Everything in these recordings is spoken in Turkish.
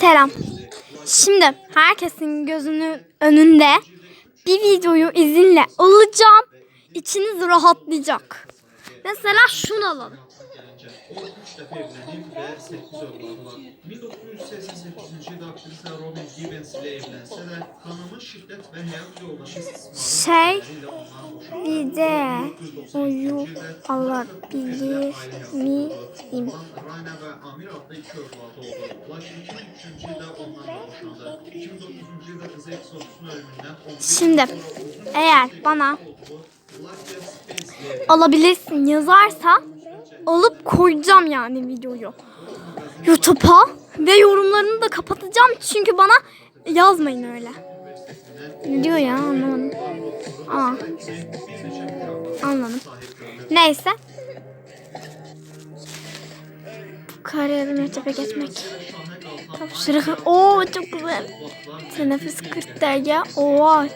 Selam. Şimdi herkesin gözünün önünde bir videoyu izinle alacağım. İçiniz rahatlayacak. Mesela şunu alalım. O üç defa evlenip ve 8 övladı var. 1988-ci ildə aktrisa Robin Givens ilə evlənsə də, xanımın şiddət və həyat yoldaşı Şey, istismarı. Bir de oyu alabilir miyim? Rayna və Amir adlı iki övladı oldu. Lakin 2003-cü ildə ondan da boşandı. 2009-cu ildə qızı Exodus'un ölümündən 11 Şimdi eğer bana alabilirsin yazarsa alıp koyacağım yani videoyu YouTube'a ve yorumlarını da kapatacağım çünkü bana yazmayın öyle. Ne diyor ya anlamadım. Aa, anladım. Neyse. Kariyerim YouTube'a geçmek. Tavşırık. Oo çok güzel. Teneffüs 40 derya. Oha.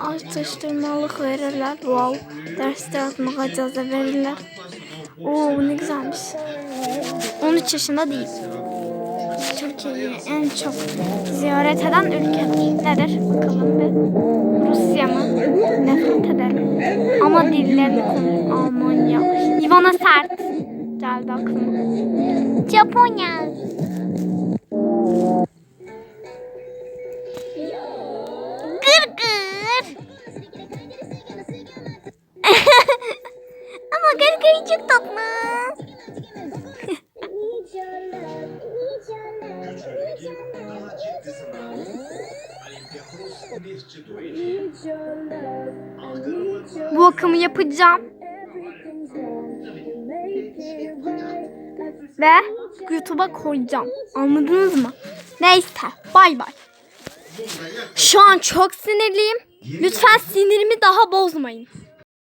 Atıştırmalık verirler. Wow. Derste atmaya icazə verirler. Oo ne güzelmiş. 13 yaşında değil. Türkiye'yi en çok ziyaret eden ülke nedir? Bakalım bir. Rusya mı? Nefret ederim. Ama dillerini. Almanya. Ivana Sert. Geldi aklıma. Japonya. Gır çok tatlı. Bu akımı yapacağım. Ve YouTube'a koyacağım. Anladınız mı? Neyse. Bay bay. Şu an çok sinirliyim. Lütfen sinirimi daha bozmayın.